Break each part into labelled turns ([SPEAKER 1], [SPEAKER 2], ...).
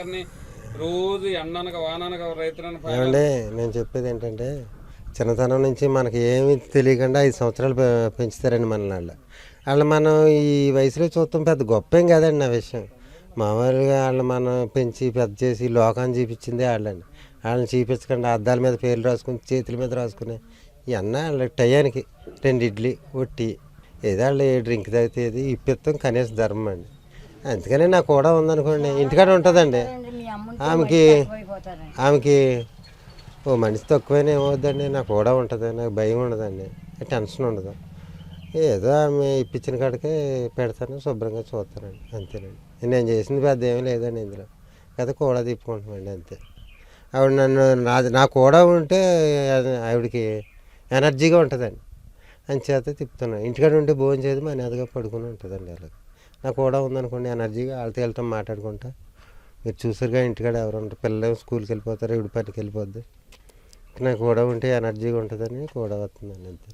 [SPEAKER 1] సర్కార్ని రోజు ఎండనక వాననక రైతులను
[SPEAKER 2] ఏమండి నేను చెప్పేది ఏంటంటే చిన్నతనం నుంచి మనకి ఏమీ తెలియకుండా ఐదు సంవత్సరాలు పె- పెంచుతారండి మన వాళ్ళు. వాళ్ళు మనం ఈ వయసులో చూస్తాం పెద్ద గొప్పేం కదండి కాదండి నా విషయం. మామూలుగా వాళ్ళు మనం పెంచి పెద్ద చేసి లోకాన్ని చూపించింది వాళ్ళని. వాళ్ళని చూపించకుండా అద్దాల మీద పేర్లు రాసుకుని చేతుల మీద రాసుకుని ఇవన్నీ వాళ్ళ టయానికి రెండు ఇడ్లీ ఒట్టి ఏదో వాళ్ళు ఏ డ్రింక్ తాగితే ఇప్పిస్తాం కనీస ధర్మం అండి. అందుకని నాకు కూడా ఉందనుకోండి. ఇంటికాడ ఉంటుందండి. ఆమెకి ఆమెకి ఓ మనిషి తక్కువైనా ఏమవుద్దండి? నాకు కూడా ఉంటుంది నాకు భయం ఉండదండి. టెన్షన్ ఉండదు. ఏదో ఆమె ఇప్పించిన కాడికే పెడతాను శుభ్రంగా చూస్తానండి. అంతేనండి. నేను చేసింది పెద్ద ఏమీ లేదండి ఇందులో. కదా కూడా తిప్పుకుంటామండి అంతే. ఆవిడ నన్ను నాది నా కూడా ఉంటే ఆవిడకి ఎనర్జీగా ఉంటుందండి. అని చేత తిప్పుతున్నాను. ఇంటికాడ ఉంటే భోజనం చేయదు మా ఎదగా పడుకుని ఉంటుందండి అలా నాకు కూడా ఉందనుకోండి ఎనర్జీగా వాళ్ళతో వెళ్తాం మాట్లాడుకుంటా. మీరు చూసారుగా ఇంటికాడ ఎవరు ఉంటారు పిల్లలు స్కూల్కి వెళ్ళిపోతారు ఇవి పనికి వెళ్ళిపోద్ది. నాకు కూడా ఉంటే ఎనర్జీగా ఉంటుందని కూడా వస్తుందండి అంతే.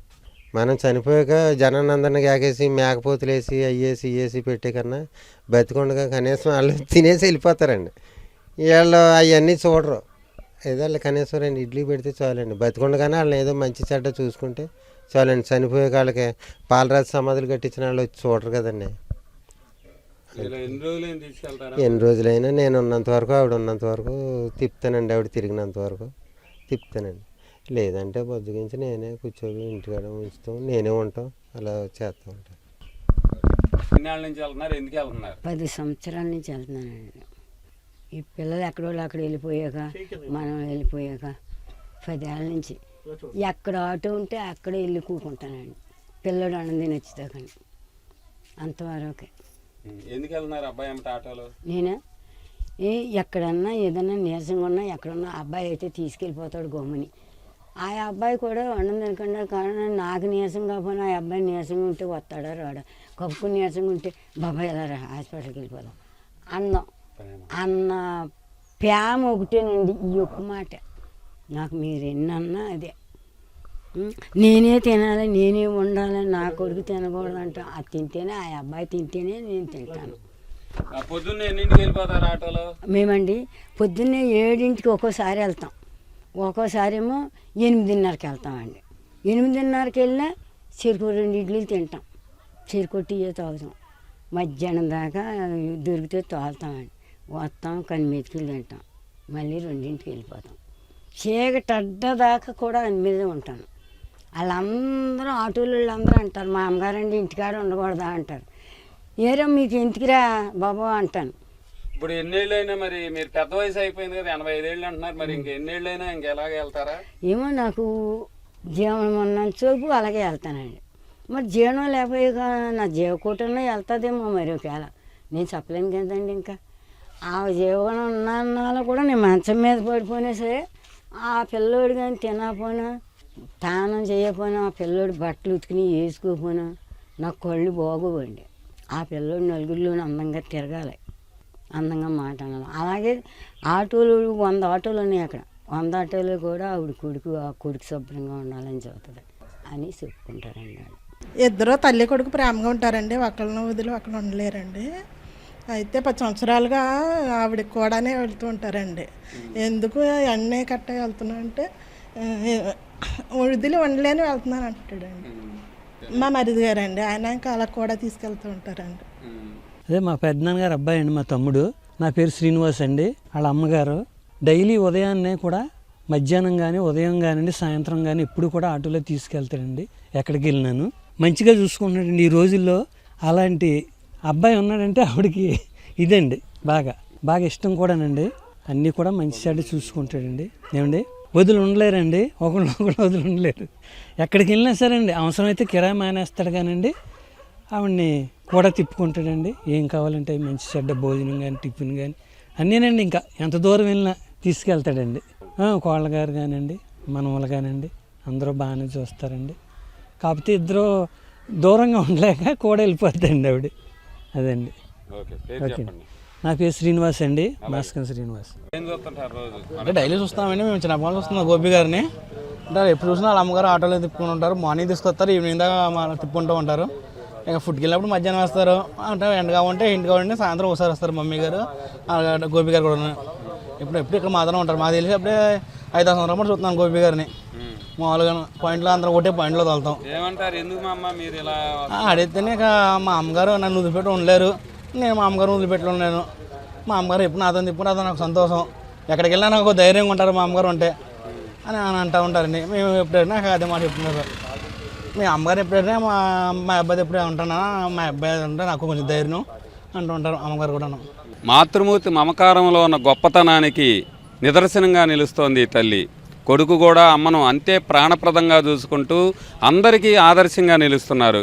[SPEAKER 2] మనం చనిపోయాక జనాన్ని అందరిని కాకేసి మేకపోతులు వేసి అయ్యేసి వేసి పెట్టే కన్నా బతికొండగా కనీసం వాళ్ళు తినేసి వెళ్ళిపోతారండి. వీళ్ళు అవన్నీ చూడరు. ఏదో వాళ్ళు కనీసం రెండు ఇడ్లీ పెడితే చాలండి. బతికొండగానే వాళ్ళని ఏదో మంచి చెడ్డ చూసుకుంటే చాలండి. చనిపోయే వాళ్ళకి పాలరాజు సమాధులు కట్టించిన వాళ్ళు వచ్చి చూడరు కదండి.
[SPEAKER 1] ఎన్ని
[SPEAKER 2] రోజులైనా నేను ఉన్నంత వరకు ఆవిడ ఉన్నంత వరకు తిప్పుతానండి. ఆవిడ తిరిగినంత వరకు తిప్పుతానండి. లేదంటే బొద్దుగించి నేనే కూర్చొని ఇంటికాడ ఉంచుతాం. నేనే ఉంటాం. అలా చేస్తూ ఉంటాను.
[SPEAKER 3] పది సంవత్సరాల నుంచి వెళ్తున్నానండి. ఈ పిల్లలు ఎక్కడో అక్కడ వెళ్ళిపోయాక మనం వెళ్ళిపోయాక పదేళ్ళ నుంచి. ఎక్కడ ఆటో ఉంటే అక్కడ వెళ్ళి కూకుంటానండి. పిల్లడు అన్నది నచ్చుతా కానీ అంతవరకే.
[SPEAKER 1] ఎందుకు వెళ్తున్నారు అబ్బాయి ఏమిటి ఆటోలో
[SPEAKER 3] నేనా? ఏ ఎక్కడన్నా ఏదన్నా నీరసంగా ఉన్నా ఎక్కడన్నా అబ్బాయి అయితే తీసుకెళ్ళిపోతాడు గోమని ఆ అబ్బాయి కూడా వండం తినకుండా కారణం నాకు నీరసం కాకపోయినా ఆ అబ్బాయి నీరసంగా ఉంటే వస్తాడా రాడా? కప్పుకుని నీరసంగా ఉంటే బాబాయ్ ఎలా రా హాస్పిటల్కి వెళ్ళిపోదాం. అన్నం. అన్న ప్రేమ ఒకటేనండి ఈ ఒక్క మాట. నాకు మీరు ఎన్నన్నా అదే? నేనే తినాలి నేనే ఉండాలి నా కొడుకు తినకూడదు అంట అది తింటేనే ఆ అబ్బాయి తింటేనే నేను తింటాను. మేమండి పొద్దున్నే ఏడింటికి ఒక్కోసారి వెళ్తాం. ఒక్కోసారి ఏమో ఎనిమిదిన్నరకి వెళ్తామండి. ఎనిమిదిన్నరకి వెళ్ళినా చెరుకు రెండు ఇడ్లీలు తింటాం. చెరుకు టీయే తాగుతాం. మధ్యాహ్నం దాకా దొరికితే తాగుతామండి. వస్తాం కని మెతుకులు తింటాం. మళ్ళీ రెండింటికి వెళ్ళిపోతాం. చీకటి అడ్డ దాకా కూడా మీదే ఉంటాను. వాళ్ళందరూ ఆటోలు వాళ్ళందరూ అంటారు మా అమ్మగారండి ఇంటికాడ ఉండకూడదా అంటారు. ఏరో మీకు ఇంటికిరా బాబు అంటాను.
[SPEAKER 1] ఇప్పుడు ఎన్నేళ్ళు అయినా మరి మీరు పెద్ద వయసు అయిపోయింది కదా ఎనభై ఐదేళ్ళు అంటున్నారు మరి ఇంక ఎన్నేళ్ళు అయినా ఇంకెలాగ వెళ్తారా?
[SPEAKER 3] ఏమో నాకు జీవనం ఉన్నంత చూపు అలాగే వెళ్తానండి. మరి జీవనం లేకపోయాక నా జీవకూటంలో వెళ్తుందేమో మరి ఒకవేళ. నేను చెప్పలేను కదండి ఇంకా. ఆ జీవనం ఉన్నాళ్ళు కూడా నేను మంచం మీద పడిపోయినా సరే ఆ పిల్లోడు కానీ తినకపోయినా స్నానం చేయకపోయినా ఆ పిల్లోడు బట్టలు ఉతికిని వేసుకోకపోయినా నా కళ్ళు బాగోవండి. ఆ పిల్లోడు నలుగురిలోనే అందంగా తిరగాలి. అందంగా మాట్లాడాలి అలాగే ఆటోలు వంద ఆటోలు ఉన్నాయి అక్కడ. వంద ఆటోలు కూడా ఆవిడ కొడుకు ఆ కొడుకు శుభ్రంగా ఉండాలని చెబుతుంది అని చెప్పుకుంటారండి
[SPEAKER 4] ఇద్దరు తల్లి కొడుకు ప్రేమగా ఉంటారండి. ఒకళ్ళని వదిలి ఒకళ్ళు ఉండలేరండి. అయితే పది సంవత్సరాలుగా ఆవిడకి కూడానే వెళ్తూ ఉంటారండి. ఎందుకు ఎన్నే కట్ట వెళ్తున్నా అంటే "ఆ, వదిలి ఉండలేని వెళ్తున్నాను అంటాడండి. మా మరిది గారండి ఆయన ఇంకా అలా కూడా తీసుకెళ్తూ ఉంటారండి.
[SPEAKER 5] అదే మా పెద్దనాన్నగారు అబ్బాయి అండి మా తమ్ముడు. నా పేరు శ్రీనివాస్ అండి. వాళ్ళ అమ్మగారు. డైలీ ఉదయాన్నే కూడా మధ్యాహ్నం కానీ ఉదయం కానివ్వండి సాయంత్రం కానీ ఎప్పుడు కూడా ఆటోలో తీసుకెళ్తాడండి. ఎక్కడికి వెళ్ళినాను. మంచిగా చూసుకుంటున్నాడండి. ఈ రోజుల్లో అలాంటి అబ్బాయి ఉన్నాడంటే ఆవిడకి ఇదండి. బాగా బాగా ఇష్టం కూడానండి. అన్నీ కూడా మంచి చెడ్డ చూసుకుంటాడండి. ఏమండి? వదిలి ఉండలేరండి. ఒకళ్ళు ఒకళ్ళు వదిలి ఉండలేరు. ఎక్కడికి వెళ్ళినా సరే అండి అవసరమైతే కిరాయి మానేస్తాడు కానండి. ఆవిడ్ని కూడా తిప్పుకుంటాడండి. ఏం కావాలంటే మంచి చెడ్డ భోజనం కానీ టిఫిన్ కానీ అన్నీనండి ఇంకా. ఎంత దూరం వెళ్ళినా తీసుకెళ్తాడండి. ఆ, కోళ్ళ గారు కానివ్వండి మనవలు కానివ్వండి అందరూ బాగానే చూస్తారండి. కాకపోతే ఇద్దరు దూరంగా ఉండలేక కూడా వెళ్ళిపోద్దండి ఆవిడ. అదండి.
[SPEAKER 1] ఓకే
[SPEAKER 5] నా పేరు శ్రీనివాస్ అండి. భాస్కర్ శ్రీనివాస్.
[SPEAKER 1] ఏం చూస్తుంటారు రోజు?
[SPEAKER 6] అంటే డైలీ చూస్తామండి మేము చిన్నప్పటి నుంచి చూస్తున్నాం గోపి గారిని. అంటే ఎప్పుడు చూసినా వాళ్ళ అమ్మగారు ఆటోలో తిప్పుకుంటూ ఉంటారు మార్నింగ్ తీసుకొస్తారు ఈవినింగ్ దాకా మన తిప్పుకుంటూ ఉంటారు. ఇక ఫుడ్కి వెళ్ళినప్పుడు మధ్యాహ్నం వస్తారు. అంటే ఎండగా ఉంటే ఇంటికి ఉంటే సాయంత్రం ఒకసారి వస్తారు మమ్మీ గారు అలాగే గోపి గారు కూడా. ఇప్పుడు ఎప్పుడు ఇక్కడ మాత్రం ఉంటారు. మాకు తెలిసి అప్పుడే ఐదు సంవత్సరాలు కూడా చూస్తున్నాను గోపి గారిని. మామూలుగా పాయింట్లో అందరం ఒకటే పాయింట్లో తోలుతాం
[SPEAKER 1] ఏమంటారు? ఎందుకు మా అమ్మ మీరు ఇలా
[SPEAKER 6] ఆ, అడిగితేనే ఇక మా అమ్మగారు నన్ను వదిలిపెట్టి ఉండలేరు. నేను మా అమ్మగారు వదిలిపెట్టి ఉండలేను మా అమ్మగారు ఎప్పుడు నాతో ఇప్పుడు నాతో నాకు సంతోషం. ఎక్కడికి వెళ్ళినా నాకు ధైర్యంగా ఉంటారు మా అమ్మగారు ఉంటే. అని అని అంటూ ఉంటారండి మేము ఎప్పుడైనా నాకు అదే మాట చెప్తున్నారు. మీ అమ్మగారు ఎప్పుడైనా మా మా అబ్బాయి ఎప్పుడే ఉంటానా? మా అబ్బాయి ఉంటే నాకు కొంచెం ధైర్యం అంటూ ఉంటారు అమ్మగారు కూడాను.
[SPEAKER 1] మాతృమూర్తి మమకారంలో ఉన్న గొప్పతనానికి నిదర్శనంగా నిలుస్తోంది ఈ తల్లి. కొడుకు కూడా అమ్మను అంతే ప్రాణప్రదంగా చూసుకుంటూ అందరికీ ఆదర్శంగా నిలుస్తున్నారు.